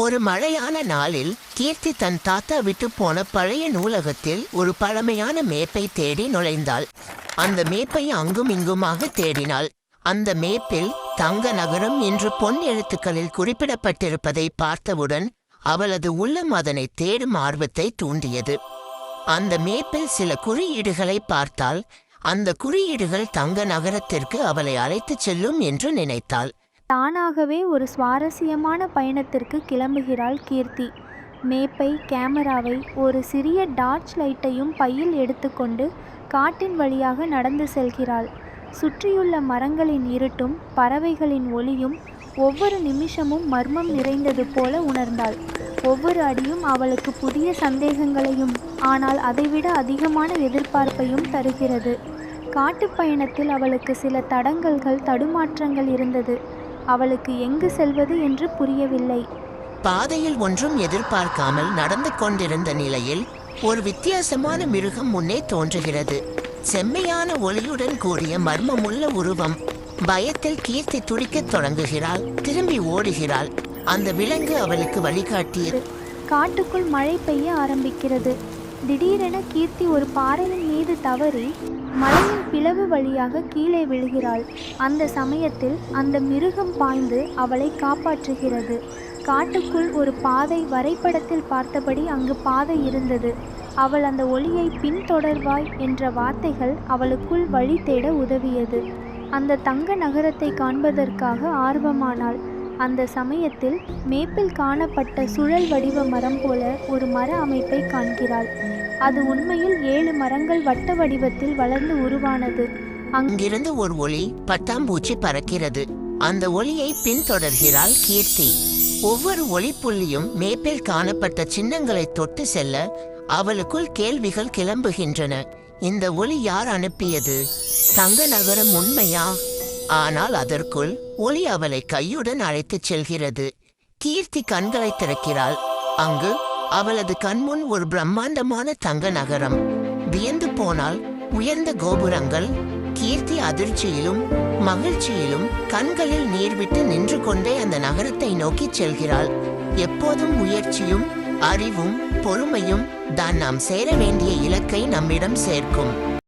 ஒரு மழையான நாளில் கீர்த்தி தன் தாத்தா விட்டு போன பழைய நூலகத்தில் ஒரு பழமையான மேப்பை தேடி நுழைந்தாள். அந்த மேப்பை அங்கும் இங்குமாக தேடினாள். அந்த மேப்பில் தங்க நகரம் என்று பொன் எழுத்துக்களில் குறிப்பிடப்பட்டிருப்பதை பார்த்தவுடன் அவளது உள்ளம் அதனை தேடும் ஆர்வத்தை தூண்டியது. அந்த மேப்பில் சில குறியீடுகளை பார்த்தால் அந்த குறியீடுகள் தங்க நகரத்திற்கு அவளை அழைத்துச் செல்லும் என்று நினைத்தாள். தானாகவே ஒரு சுவாரஸ்யமான பயணத்திற்கு கிளம்புகிறாள் கீர்த்தி. மேப்பை கேமராவை ஒரு சிறிய டார்ச் லைட்டையும் பையில் எடுத்துக்கொண்டு காட்டின் வழியாக நடந்து செல்கிறாள். சுற்றியுள்ள மரங்களின் இருட்டும் பறவைகளின் ஒளியும் ஒவ்வொரு நிமிஷமும் மர்மம் நிறைந்தது போல உணர்ந்தாள். ஒவ்வொரு அடியும் அவளுக்கு புதிய சந்தேகங்களையும் ஆனால் அதைவிட அதிகமான எதிர்பார்ப்பையும் தருகிறது. காட்டுப் பயணத்தில் அவளுக்கு சில தடங்கல்கள் தடுமாற்றங்கள் இருந்தது. அவளுக்கு எங்கு செல்வது என்று புரியவில்லை. பாதையில் ஒன்றும் எதிர்பார்க்காமல் நடந்து கொண்டிருந்த நிலையில் ஒரு வித்தியாசமான மிருகம் முன்னே தோன்றுகிறது. செம்மையான ஒளியுடன் கூடிய மர்மமுள்ள உருவம். பயத்தில் கீர்த்தி துடிக்கத் தொடங்குகிறாள் திரும்பி ஓடுகிறாள். அந்த விலங்கு அவளுக்கு வழிகாட்டியது. காட்டுக்குள் மழை பெய்ய ஆரம்பிக்கிறது. திடீரென கீர்த்தி ஒரு பாறையின் மீது தவறி மலையின் பிளவு வழியாக கீழே விழுகிறாள். அந்த சமயத்தில் அந்த மிருகம் பாய்ந்து அவளை காப்பாற்றுகிறது. காட்டுக்குள் ஒரு பாதை வரைபடத்தில் பார்த்தபடி அங்கு பாதை இருந்தது. அவள் அந்த ஒளியை பின்தொடர்வாய் என்ற வார்த்தைகள் அவளுக்குள் வழி தேட உதவியது. அந்த தங்க நகரத்தை காண்பதற்காக ஆர்வமானாள். அந்த சமயத்தில் மேப்பில் காணப்பட்ட சுழல் வடிவ மரம் போல ஒரு மர அமைப்பை காண்கிறாள். அது உண்மையில் ஏழு மரங்கள் வட்ட வடிவத்தில் வளர்ந்து உருவானது. அங்கிருந்து ஒரு ஒளி பட்டாம்பூச்சி பறக்கிறது. அந்த ஒளியை பின்தொடர்கிறாள் கீர்த்தி. ஒவ்வொரு ஒளிப்புள்ளியும் மேப்பில் காணப்பட்ட சின்னங்களை தொட்டு செல்ல அவளுக்குள் கேள்விகள் கிளம்புகின்றன. இந்த ஒளி யார் அனுப்பியது? தங்க நகரம் உண்மையா? ஆனால் அதற்குள் ஒளி அவளை கையுடன் அழைத்துச் செல்கிறது. கீர்த்தி கண்களை திறக்கிறாள். அங்கு அவளது கண்முன் ஒரு பிரம்மாண்டமான தங்க நகரம். வியந்து போனால் உயர்ந்த கோபுரங்கள் கீர்த்தி அதிர்ச்சியிலும் மகிழ்ச்சியிலும் கண்களில் நீர்விட்டு நின்று கொண்டே அந்த நகரத்தை நோக்கிச் செல்கிறாள். எப்போதும் முயற்சியும் அறிவும் பொறுமையும் தான் நாம் சேர வேண்டிய இலக்கை நம்மிடம் சேர்க்கும்.